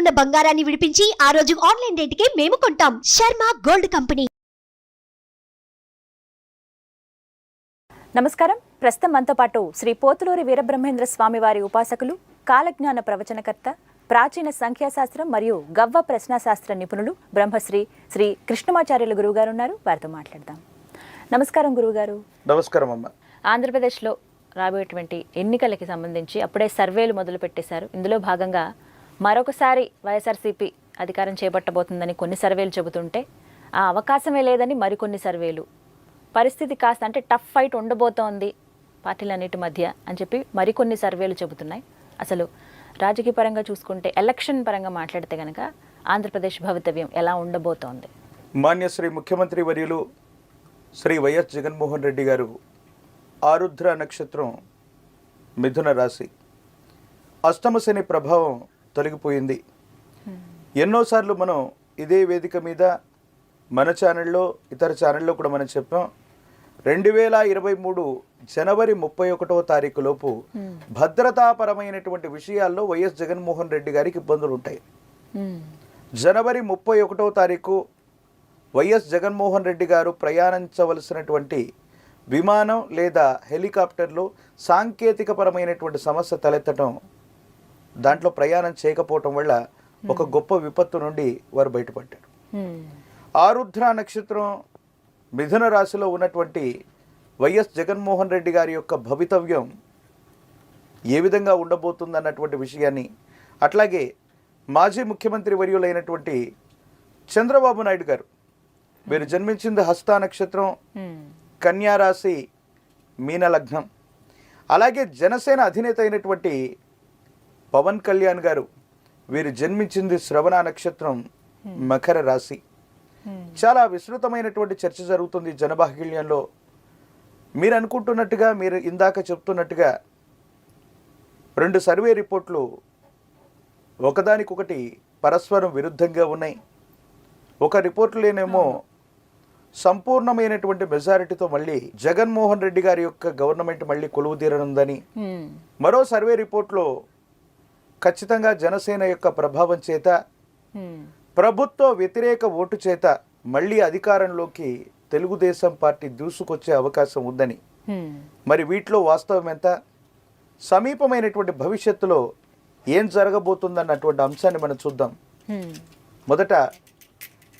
ఉన్న బంగారాన్ని విడిపించి ఆ రోజు ఆన్లైన్ రేటుకే మేము కొంటాం. Sharma gold company. నమస్కారం. ప్రస్తుతం మనతో పాటు శ్రీ పోతులూరి వీరబ్రహ్మేంద్ర స్వామి వారి ఉపాసకులు కాలజ్ఞాన ప్రవచనకర్త ప్రాచీన సంఖ్యాశాస్త్రం మరియు గవ్వ ప్రశ్నాశాస్త్ర నిపుణులు బ్రహ్మశ్రీ శ్రీ కృష్ణమాచార్యులు గురువుగారు ఉన్నారు. వారితో మాట్లాడదాం. నమస్కారం గురువుగారు. నమస్కారం అమ్మ. ఆంధ్రప్రదేశ్లో రాబోయేటువంటి ఎన్నికలకి సంబంధించి అప్పుడే సర్వేలు మొదలు పెట్టేశారు ఇందులో భాగంగా మరొకసారి వైఎస్ఆర్సీపీ అధికారం చేపట్టబోతుందని కొన్ని సర్వేలు చెబుతుంటే ఆ అవకాశమే లేదని మరికొన్ని సర్వేలు. పరిస్థితి కాస్త అంటే టఫ్ ఫైట్ ఉండబోతోంది పార్టీలన్నిటి మధ్య అని చెప్పి మరికొన్ని సర్వేలు చెబుతున్నాయి. అసలు రాజకీయ పరంగా చూసుకుంటే ఎలక్షన్ పరంగా మాట్లాడితే కనుక ఆంధ్రప్రదేశ్ భవితవ్యం ఎలా ఉండబోతోంది? మాన్య శ్రీ ముఖ్యమంత్రి వర్యులు శ్రీ వైఎస్ జగన్మోహన్ రెడ్డి గారు ఆరుద్ర నక్షత్రం మిథున రాశి. అష్టమశని ప్రభావం తొలగిపోయింది. ఎన్నోసార్లు మనం ఇదే వేదిక మీద మన ఛానల్లో ఇతర ఛానల్లో కూడా మనం చెప్పాం. రెండు వేల ఇరవై మూడు జనవరి ముప్పై ఒకటవ తారీఖు లోపు భద్రతాపరమైనటువంటి విషయాల్లో వైఎస్ జగన్మోహన్ రెడ్డి గారికి ఇబ్బందులు ఉంటాయి. జనవరి ముప్పై ఒకటవ తారీఖు వైఎస్ జగన్మోహన్ రెడ్డి గారు ప్రయాణించవలసినటువంటి విమానం లేదా హెలికాప్టర్లో సాంకేతికపరమైనటువంటి సమస్య తలెత్తడం దాంట్లో ప్రయాణం చేయకపోవటం వల్ల ఒక గొప్ప విపత్తు నుండి వారు బయటపడ్డారు. ఆరుద్ర నక్షత్రం మిథున రాశిలో ఉన్నటువంటి వైఎస్ జగన్మోహన్ రెడ్డి గారి యొక్క భవితవ్యం ఏ విధంగా ఉండబోతుందన్నటువంటి విషయాన్ని అట్లాగే మాజీ ముఖ్యమంత్రి వర్యులైనటువంటి చంద్రబాబు నాయుడు గారు వీరు జన్మించింది హస్త నక్షత్రం కన్యా రాశి మీన లగ్నం అలాగే జనసేన అధినేత అయినటువంటి పవన్ కళ్యాణ్ గారు వీరు జన్మించింది శ్రవణ నక్షత్రం మకర రాశి. చాలా విస్తృతమైనటువంటి చర్చ జరుగుతుంది జనబాహుల్యంలో మీరు అనుకుంటున్నట్టుగా మీరు ఇందాక చెప్తున్నట్టుగా రెండు సర్వే రిపోర్ట్లు ఒకదానికొకటి పరస్పరం విరుద్ధంగా ఉన్నాయి. ఒక రిపోర్టులేనేమో సంపూర్ణమైనటువంటి మెజారిటీతో మళ్ళీ జగన్మోహన్ రెడ్డి గారి యొక్క గవర్నమెంట్ మళ్ళీ కొలువు తీరనుందని మరో సర్వే రిపోర్ట్లో ఖచ్చితంగా జనసేన యొక్క ప్రభావం చేత ప్రభుత్వ వ్యతిరేక ఓటు చేత మళ్ళీ అధికారంలోకి తెలుగుదేశం పార్టీ దూసుకొచ్చే అవకాశం ఉందని. మరి వీటిలో వాస్తవం ఎంత? సమీపమైనటువంటి భవిష్యత్తులో ఏం జరగబోతుందన్నటువంటి అంశాన్ని మనం చూద్దాం. మొదట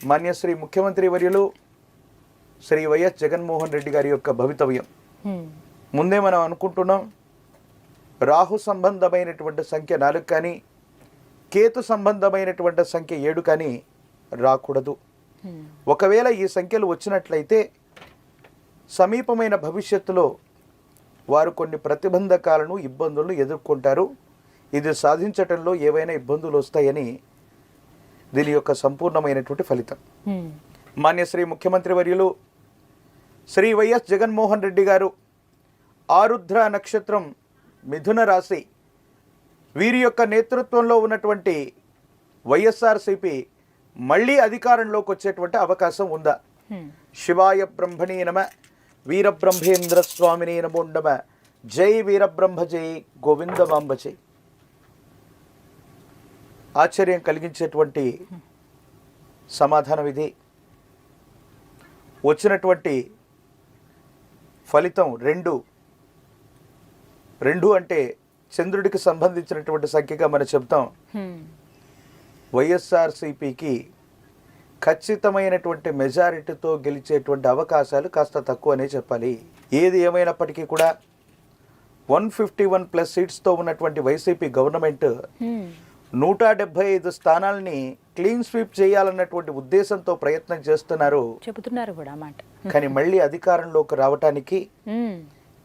మాన్యశ్రీ ముఖ్యమంత్రి వర్యులు శ్రీ వైఎస్ జగన్మోహన్ రెడ్డి గారి యొక్క భవితవ్యం. ముందే మనం అనుకుంటున్నాం రాహు సంబంధమైనటువంటి సంఖ్య నాలుగు కానీ కేతు సంబంధమైనటువంటి సంఖ్య ఏడు కానీ రాకూడదు. ఒకవేళ ఈ సంఖ్యలు వచ్చినట్లయితే సమీపమైన భవిష్యత్తులో వారు కొన్ని ప్రతిబంధకాలను ఇబ్బందులను ఎదుర్కొంటారు. ఇది సాధించటంలో ఏవైనా ఇబ్బందులు వస్తాయని దీని యొక్క సంపూర్ణమైనటువంటి ఫలితం. మాన్య శ్రీ ముఖ్యమంత్రి వర్యులు శ్రీ వైఎస్ జగన్మోహన్ రెడ్డి గారు ఆరుద్ర నక్షత్రం మిథున రాశి వీరి యొక్క నేతృత్వంలో ఉన్నటువంటి వైఎస్ఆర్సిపి మళ్ళీ అధికారంలోకి వచ్చేటువంటి అవకాశం ఉందా? శివాయ బ్రహ్మణే నమ వీరబ్రహ్మేంద్ర స్వామిని నమో నమ. జై వీరబ్రహ్మ జై గోవిందమాంబ జై. ఆశ్చర్యం కలిగించేటువంటి సమాధానం ఇది. వచ్చినటువంటి ఫలితం రెండు రెండు అంటే చంద్రుడికి సంబంధించినటువంటి సంఖ్యగా మనం చెప్తాం. వైఎస్ఆర్సిపికి ఖచ్చితమైనటువంటి మెజారిటీతో గెలిచేటువంటి అవకాశాలు కాస్త తక్కువనే చెప్పాలి. ఏది ఏమైనప్పటికీ కూడా వన్ ఫిఫ్టీ వన్ ప్లస్ సీట్స్తో ఉన్నటువంటి వైసీపీ గవర్నమెంట్ నూట డెబ్బై ఐదు స్థానాల్ని క్లీన్ స్వీప్ చేయాలన్నటువంటి ఉద్దేశంతో ప్రయత్నం చేస్తున్నారు. చెబుతున్నారు కూడా మాట. కానీ మళ్ళీ అధికారంలోకి రావటానికి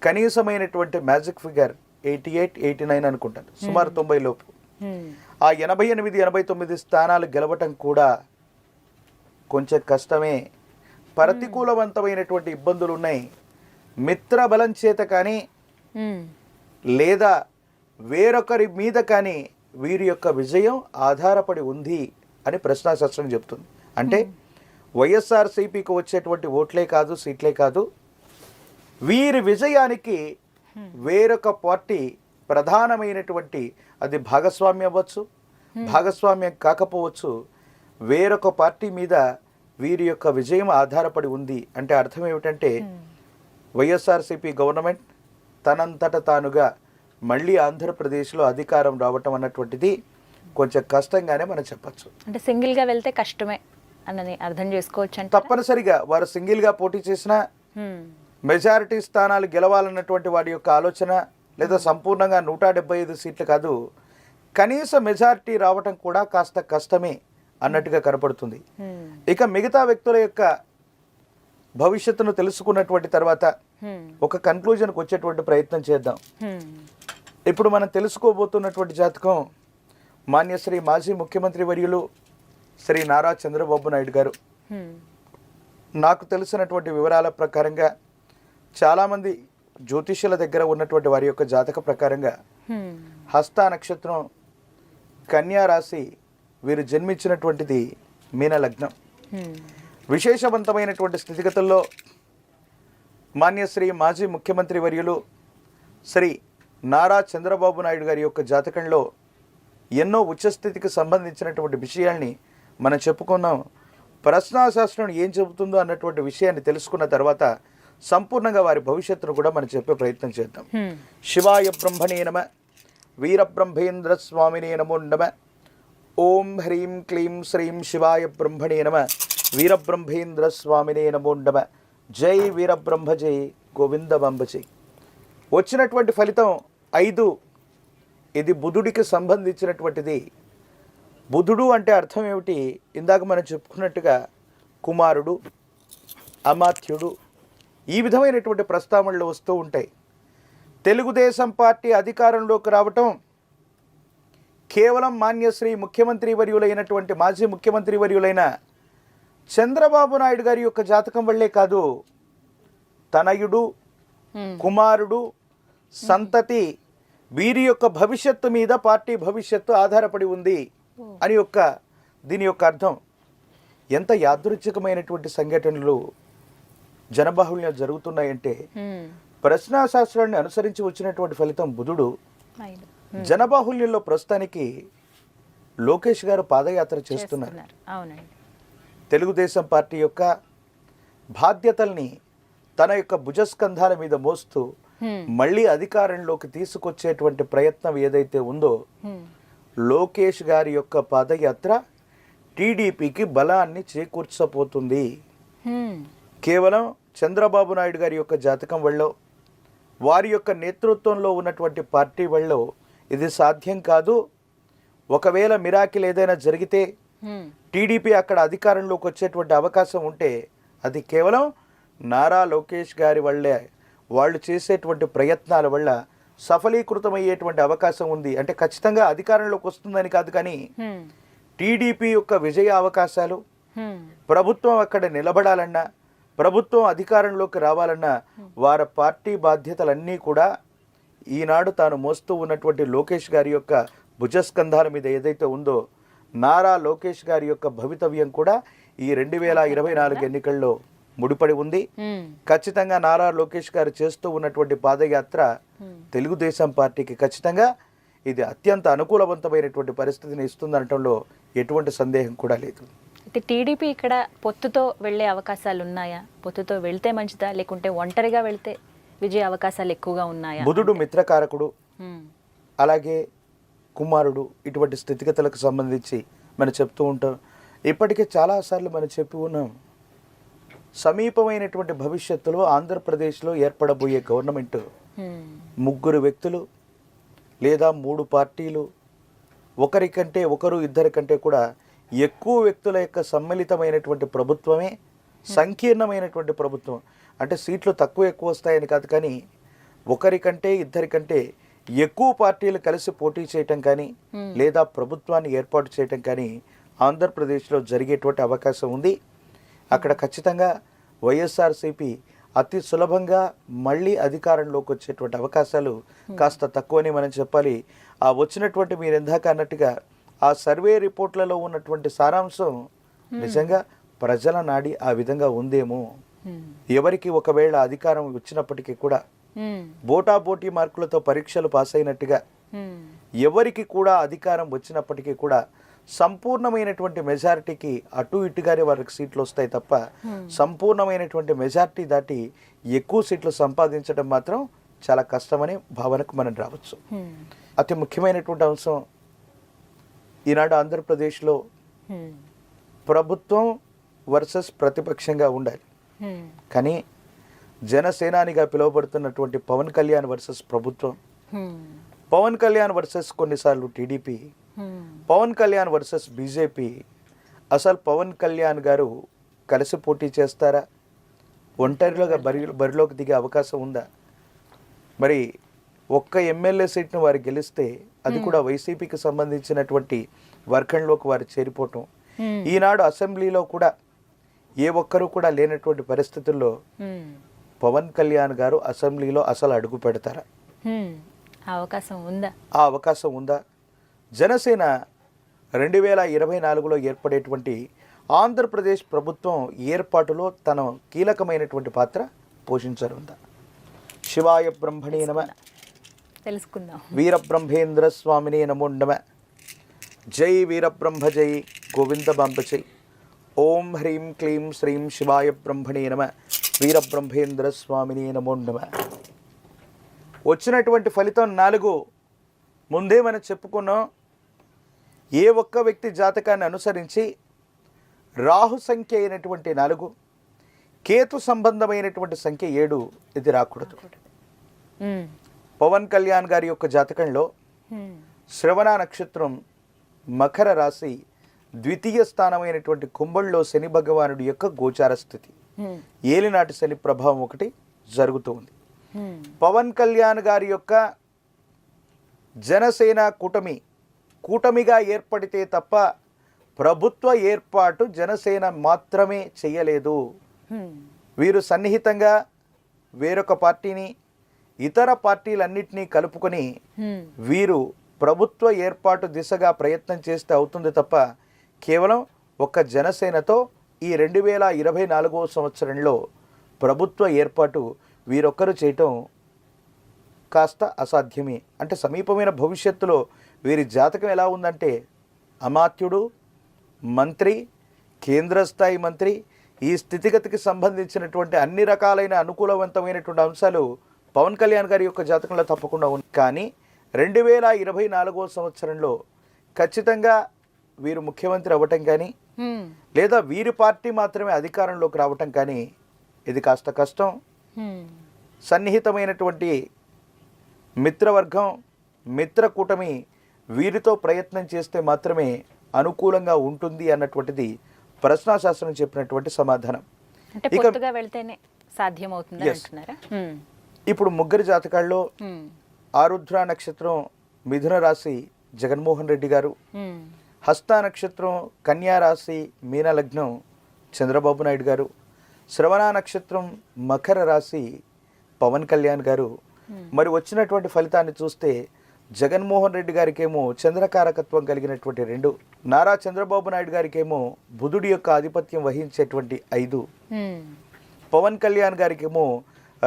కనీసమైనటువంటి magic figure eighty eight eighty nine అనుకుంటాను. సుమారు తొంభై లోపు. ఆ ఎనభై ఎనిమిది ఎనభై తొమ్మిది స్థానాలు గెలవటం కూడా కొంచెం కష్టమే. ప్రతికూలవంతమైనటువంటి ఇబ్బందులు ఉన్నాయి మిత్ర బలం చేత కానీ లేదా వేరొకరి మీద కానీ వీరి యొక్క విజయం ఆధారపడి ఉంది అని ప్రశ్నాశాస్త్రం చెప్తుంది. అంటే వైఎస్ఆర్సీపీకి వచ్చేటువంటి ఓట్లే కాదు సీట్లే కాదు. వీరి విజయానికి వేరొక పార్టీ ప్రధానమైనటువంటి అది భాగస్వామ్యం అవ్వచ్చు భాగస్వామ్యం కాకపోవచ్చు వేరొక పార్టీ మీద వీరి యొక్క విజయం ఆధారపడి ఉంది అంటే అర్థం ఏమిటంటే వైఎస్ఆర్సీపీ గవర్నమెంట్ తనంతట తానుగా మళ్ళీ ఆంధ్రప్రదేశ్లో అధికారం రావటం అన్నటువంటిది కొంచెం కష్టంగానే మనం చెప్పచ్చు. అంటే సింగిల్గా వెళ్తే కష్టమే అన్నది అర్థం చేసుకోవచ్చు తప్పనిసరిగా వారు సింగిల్గా పోటీ చేసినా మెజారిటీ స్థానాలు గెలవాలన్నటువంటి వాడి యొక్క ఆలోచన లేదా సంపూర్ణంగా నూట డెబ్బై ఐదు సీట్లు కాదు. కనీస మెజారిటీ రావటం కూడా కాస్త కష్టమే అన్నట్టుగా కనపడుతుంది. ఇక మిగతా వ్యక్తుల యొక్క భవిష్యత్తును తెలుసుకున్నటువంటి తర్వాత ఒక కన్క్లూజన్కి వచ్చేటువంటి ప్రయత్నం చేద్దాం. ఇప్పుడు మనం తెలుసుకోబోతున్నటువంటి జాతకం మాన్యశ్రీ మాజీ ముఖ్యమంత్రి వర్యులు శ్రీ నారా చంద్రబాబు నాయుడు గారు. నాకు తెలిసినటువంటి వివరాల ప్రకారంగా చాలామంది జ్యోతిష్యుల దగ్గర ఉన్నటువంటి వారి యొక్క జాతక ప్రకారంగా హస్త నక్షత్రం కన్యా రాశి వీరు జన్మించినటువంటిది మీన లగ్నం. విశేషవంతమైనటువంటి స్థితిగతుల్లో మాన్యశ్రీ మాజీ ముఖ్యమంత్రి వర్యులు శ్రీ నారా చంద్రబాబు నాయుడు గారి యొక్క జాతకంలో ఎన్నో ఉచ్చస్థితికి సంబంధించినటువంటి విషయాల్ని మనం చెప్పుకున్నాం. ప్రశ్నాశాస్త్రం ఏం చెబుతుందో అన్నటువంటి విషయాన్ని తెలుసుకున్న తర్వాత సంపూర్ణంగా వారి భవిష్యత్తును కూడా మనం చెప్పే ప్రయత్నం చేద్దాం. శివాయ బ్రహ్మణే నమ వీరబ్రహ్మేంద్ర స్వామినే నమో నమ ఓం హ్రీం క్లీం శ్రీం శివాయ బ్రహ్మణే నమ వీరబ్రహ్మేంద్ర స్వామినే నమో నమ జై వీరబ్రహ్మ జై గోవిందబంబ జై. వచ్చినటువంటి ఫలితం ఐదు. ఇది బుధుడికి సంబంధించినటువంటిది. బుధుడు అంటే అర్థం ఏమిటి? ఇందాక మనం చెప్పుకున్నట్టుగా కుమారుడు అమాత్యుడు ఈ విధమైనటువంటి ప్రస్తావనలు వస్తూ ఉంటాయి. తెలుగుదేశం పార్టీ అధికారంలోకి రావటం కేవలం మాన్యశ్రీ ముఖ్యమంత్రి వర్యులైనటువంటి మాజీ ముఖ్యమంత్రి వర్యులైన చంద్రబాబు నాయుడు గారి యొక్క జాతకం వల్లే కాదు తనయుడు కుమారుడు సంతతి వీరి యొక్క భవిష్యత్తు మీద పార్టీ భవిష్యత్తు ఆధారపడి ఉంది అని యొక్క దీని యొక్క అర్థం. ఎంత యాదృచ్ఛికమైనటువంటి సంఘటనలు జనబాహుళ్యం జరుగుతున్నాయంటే ప్రశ్నాశాస్త్రాన్ని అనుసరించి వచ్చినటువంటి ఫలితం బుధుడు. జనబాహుల్యంలో ప్రస్తుతానికి లోకేష్ గారు పాదయాత్ర చేస్తున్నారు. తెలుగుదేశం పార్టీ యొక్క బాధ్యతల్ని తన యొక్క భుజస్కంధాల మీద మోస్తూ మళ్ళీ అధికారంలోకి తీసుకొచ్చేటువంటి ప్రయత్నం ఏదైతే ఉందో లోకేష్ గారి యొక్క పాదయాత్ర టీడీపీకి బలాన్ని చేకూర్చబోతుంది. కేవలం చంద్రబాబు నాయుడు గారి యొక్క జాతకం వల్ల వారి యొక్క నేతృత్వంలో ఉన్నటువంటి పార్టీ వల్ల ఇది సాధ్యం కాదు. ఒకవేళ మిరాకిల్ ఏదైనా జరిగితే టీడీపీ అక్కడ అధికారంలోకి వచ్చేటువంటి అవకాశం ఉంటే అది కేవలం నారా లోకేష్ గారి వల్లే వాళ్ళు చేసేటువంటి ప్రయత్నాల వల్ల సఫలీకృతమయ్యేటువంటి అవకాశం ఉంది. అంటే ఖచ్చితంగా అధికారంలోకి వస్తుందని కాదు కానీ టీడీపీ యొక్క విజయ అవకాశాలు ప్రభుత్వం అక్కడ నిలబడాలన్నా ప్రభుత్వం అధికారంలోకి రావాలన్నా వారి పార్టీ బాధ్యతలన్నీ కూడా ఈనాడు తాను మోస్తూ ఉన్నటువంటి లోకేష్ గారి యొక్క భుజస్కంధాల మీద ఏదైతే ఉందో నారా లోకేష్ గారి యొక్క భవితవ్యం కూడా ఈ రెండు వేల ఇరవై నాలుగు ఎన్నికల్లో ముడిపడి ఉంది. ఖచ్చితంగా నారా లోకేష్ గారు చేస్తూ ఉన్నటువంటి పాదయాత్ర తెలుగుదేశం పార్టీకి ఖచ్చితంగా ఇది అత్యంత అనుకూలవంతమైనటువంటి పరిస్థితిని ఇస్తుందనటంలో ఎటువంటి సందేహం కూడా లేదు. అయితే టీడీపీ ఇక్కడ పొత్తుతో వెళ్ళే అవకాశాలు ఉన్నాయా పొత్తుతో వెళ్తే మంచిదా? లేకుంటే ఒంటరిగా వెళ్తే విజయ అవకాశాలు ఎక్కువగా ఉన్నాయా? బుధుడు మిత్రకారకుడు. అలాగే కుమారుడు ఇటువంటి స్థితిగతులకు సంబంధించి మనం చెప్తూ ఉంటాం. ఇప్పటికే చాలాసార్లు మనం చెప్పి ఉన్నాం. సమీపమైనటువంటి భవిష్యత్తులో ఆంధ్రప్రదేశ్లో ఏర్పడబోయే గవర్నమెంట్. ముగ్గురు వ్యక్తులు లేదా మూడు పార్టీలు ఒకరికంటే ఒకరు ఇద్దరి కంటే కూడా ఎక్కువ వ్యక్తుల యొక్క సమ్మిళితమైనటువంటి ప్రభుత్వమే సంకీర్ణమైనటువంటి ప్రభుత్వం. అంటే సీట్లు తక్కువ ఎక్కువ వస్తాయని కాదు కానీ ఒకరికంటే ఇద్దరికంటే ఎక్కువ పార్టీలు కలిసి పోటీ చేయటం కానీ లేదా ప్రభుత్వాన్ని ఏర్పాటు చేయటం కానీ ఆంధ్రప్రదేశ్లో జరిగేటువంటి అవకాశం ఉంది. అక్కడ ఖచ్చితంగా వైఎస్ఆర్సీపీ అతి సులభంగా మళ్ళీ అధికారంలోకి వచ్చేటువంటి అవకాశాలు కాస్త తక్కువని మనం చెప్పాలి. ఆ వచ్చినటువంటి మీరు ఇందాక అన్నట్టుగా ఆ సర్వే రిపోర్ట్లలో ఉన్నటువంటి సారాంశం నిజంగా ప్రజల నాడి ఆ విధంగా ఉందేమో. ఎవరికి ఒకవేళ అధికారం వచ్చినప్పటికీ కూడా హ్మ్. బోటాబోటీ మార్కులతో పరీక్షలు పాస్ అయినట్టుగా. ఎవరికి కూడా అధికారం వచ్చినప్పటికీ కూడా సంపూర్ణమైనటువంటి మెజారిటీకి అటు ఇటుగానే వారికి సీట్లు వస్తాయి తప్ప సంపూర్ణమైనటువంటి మెజారిటీ దాటి ఎక్కువ సీట్లు సంపాదించడం మాత్రం చాలా కష్టమని భావనకు మనం రావచ్చు. అతి ముఖ్యమైనటువంటి అంశం ఈనాడు ఆంధ్రప్రదేశ్లో ప్రభుత్వం వర్సెస్ ప్రతిపక్షంగా ఉండాలి. కానీ జనసేనానిగా పిలువబడుతున్నటువంటి పవన్ కళ్యాణ్ వర్సెస్ ప్రభుత్వం పవన్ కళ్యాణ్ వర్సెస్ కొన్నిసార్లు TDP Pawan Kalyan versus BJP అసలు పవన్ కళ్యాణ్ గారు కలిసి పోటీ చేస్తారా? ఒంటరిలోగా బరి బరిలోకి దిగే అవకాశం ఉందా? మరి ఒక్క ఎమ్మెల్యే సీట్ను వారు గెలిస్తే అది కూడా వైసీపీకి సంబంధించినటువంటి వర్గంలోకి వారు చేరిపోవటం. ఈనాడు అసెంబ్లీలో కూడా ఏ ఒక్కరూ కూడా లేనటువంటి పరిస్థితుల్లో. పవన్ కళ్యాణ్ గారు అసెంబ్లీలో అసలు అడుగు పెడతారా? అవకాశం ఉందా? ఆ అవకాశం ఉందా? జనసేన రెండు వేల ఇరవై నాలుగులో ఏర్పడేటువంటి ఆంధ్రప్రదేశ్ ప్రభుత్వం ఏర్పాటులో తన కీలకమైనటువంటి పాత్ర పోషించనుందా? శివాయ బ్రహ్మణే నమ. తెలుసుకుందాం. వీరబ్రహ్మేంద్ర స్వామినే నమో నమ. జై వీరబ్రహ్మ జై గోవింద బాంబ జై ఓం హ్రీం క్లీం శ్రీం శివాయ బ్రహ్మణే నమ. వీరబ్రహ్మేంద్ర స్వామినే నమో నమ. వచ్చినటువంటి ఫలితం నాలుగు. ముందే మనం చెప్పుకున్నాం ఏ ఒక్క వ్యక్తి జాతకాన్ని అనుసరించి రాహు సంఖ్య అయినటువంటి నాలుగు కేతు సంబంధమైనటువంటి సంఖ్య ఏడు ఇది రాకూడదు. పవన్ కళ్యాణ్ గారి యొక్క జాతకంలో శ్రవణ నక్షత్రం మకర రాశి ద్వితీయ స్థానమైనటువంటి కుంభంలో శని భగవానుడి యొక్క గోచార స్థితి. ఏలినాటి శని ప్రభావం ఒకటి జరుగుతూ ఉంది. పవన్ కళ్యాణ్ గారి యొక్క జనసేన కూటమి కూటమిగా ఏర్పడితే తప్ప ప్రభుత్వ ఏర్పాటు జనసేన మాత్రమే చేయలేదు. వీరు సన్నిహితంగా వేరొక పార్టీని ఇతర పార్టీలన్నింటినీ కలుపుకొని. వీరు ప్రభుత్వ ఏర్పాటు దిశగా ప్రయత్నం చేస్తే అవుతుంది తప్ప కేవలం ఒక్క జనసేనతో ఈ రెండు వేల ఇరవై నాలుగవ సంవత్సరంలో ప్రభుత్వ ఏర్పాటు వీరొక్కరు చేయటం కాస్త అసాధ్యమే అంటే సమీపమైన భవిష్యత్తులో వీరి జాతకం ఎలా ఉందంటే అమాత్యుడు మంత్రి కేంద్ర స్థాయి మంత్రి ఈ స్థితిగతికి సంబంధించినటువంటి అన్ని రకాలైన అనుకూలవంతమైనటువంటి అంశాలు పవన్ కళ్యాణ్ గారి యొక్క జాతకంలో తప్పకుండా ఉంది. కానీ రెండు వేల ఇరవై నాలుగో సంవత్సరంలో ఖచ్చితంగా వీరు ముఖ్యమంత్రి అవ్వటం కానీ. లేదా వీరి పార్టీ మాత్రమే అధికారంలోకి రావటం కానీ ఇది కాస్త కష్టం. సన్నిహితమైనటువంటి మిత్రవర్గం మిత్ర కూటమి వీరితో ప్రయత్నం చేస్తే మాత్రమే అనుకూలంగా ఉంటుంది అన్నటువంటిది ప్రశ్నాశాస్త్రం చెప్పినటువంటి సమాధానం. అంటే ఇక- వెళ్తేనే సాధ్యం ఇప్పుడు ముగ్గురు జాతకాల్లో. ఆరుద్ర నక్షత్రం మిథున రాశి జగన్మోహన్ రెడ్డి గారు. హస్త నక్షత్రం కన్యా రాశి మీన లగ్నం చంద్రబాబు నాయుడు గారు శ్రవణ నక్షత్రం మకర రాశి పవన్ కళ్యాణ్ గారు మరి వచ్చినటువంటి ఫలితాన్ని చూస్తే జగన్మోహన్ రెడ్డి గారికేమో చంద్రకారకత్వం కలిగినటువంటి రెండు నారా చంద్రబాబు నాయుడు గారికేమో బుధుడి యొక్క ఆధిపత్యం వహించేటువంటి ఐదు. పవన్ కళ్యాణ్ గారికేమో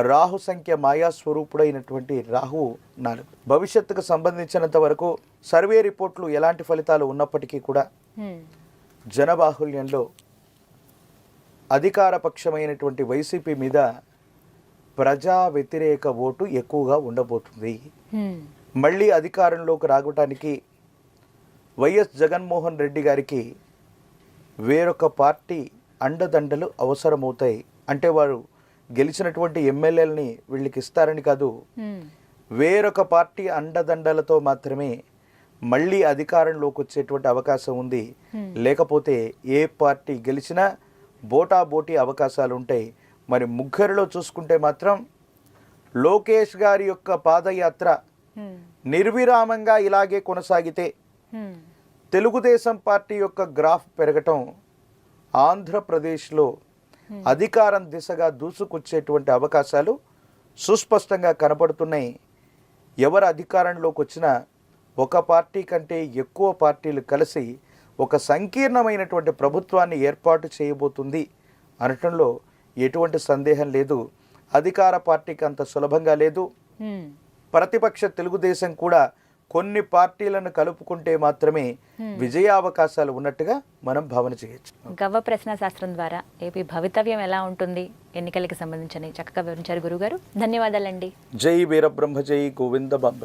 రాహు సంఖ్య మాయా స్వరూపుడైనటువంటి రాహు నాలుగు భవిష్యత్తుకు సంబంధించినంత వరకు సర్వే రిపోర్ట్లు ఎలాంటి ఫలితాలు ఉన్నప్పటికీ కూడా. జనబాహుల్యంలో అధికార పక్షమైనటువంటి వైసీపీ మీద ప్రజా వ్యతిరేక ఓటు ఎక్కువగా ఉండబోతుంది. మళ్ళీ అధికారంలోకి రావటానికి వైఎస్ జగన్మోహన్ రెడ్డి గారికి వేరొక పార్టీ అండదండలు అవసరమవుతాయి అంటే వారు గెలిచినటువంటి ఎమ్మెల్యేలని వీళ్ళకి ఇస్తారని కాదు. వేరొక పార్టీ అండదండలతో మాత్రమే మళ్ళీ అధికారంలోకి వచ్చేటువంటి అవకాశం ఉంది. లేకపోతే ఏ పార్టీ గెలిచినా బోటా బోటీ అవకాశాలు ఉంటాయి మరి ముగ్గురిలో చూసుకుంటే మాత్రం లోకేష్ గారి యొక్క పాదయాత్ర. నిర్విరామంగా ఇలాగే కొనసాగితే. తెలుగుదేశం పార్టీ యొక్క గ్రాఫ్ పెరగటం ఆంధ్రప్రదేశ్లో అధికారం దిశగా దూసుకొచ్చేటువంటి అవకాశాలు సుస్పష్టంగా కనబడుతున్నాయి. ఎవరు అధికారంలోకి వచ్చినా ఒక పార్టీ కంటే ఎక్కువ పార్టీలు కలిసి ఒక సంకీర్ణమైనటువంటి ప్రభుత్వాన్ని ఏర్పాటు చేయబోతుంది అనటంలో ఎటువంటి సందేహం లేదు. అధికార పార్టీకి అంత సులభంగా లేదు. ప్రతిపక్ష తెలుగుదేశం కూడా కొన్ని పార్టీలను కలుపుకుంటే మాత్రమే విజయావకాశాలు ఉన్నట్టుగా మనం భావన చేయొచ్చు. గవ్వ ప్రశ్న శాస్త్రం ద్వారా ఏపీ భవితవ్యం ఎలా ఉంటుంది? ఎన్నికలకి సంబంధించి చక్కగా వివరించారు గురుగారు. ధన్యవాదాలండి. జై వీరబ్రహ్మ జై గోవింద బాంబ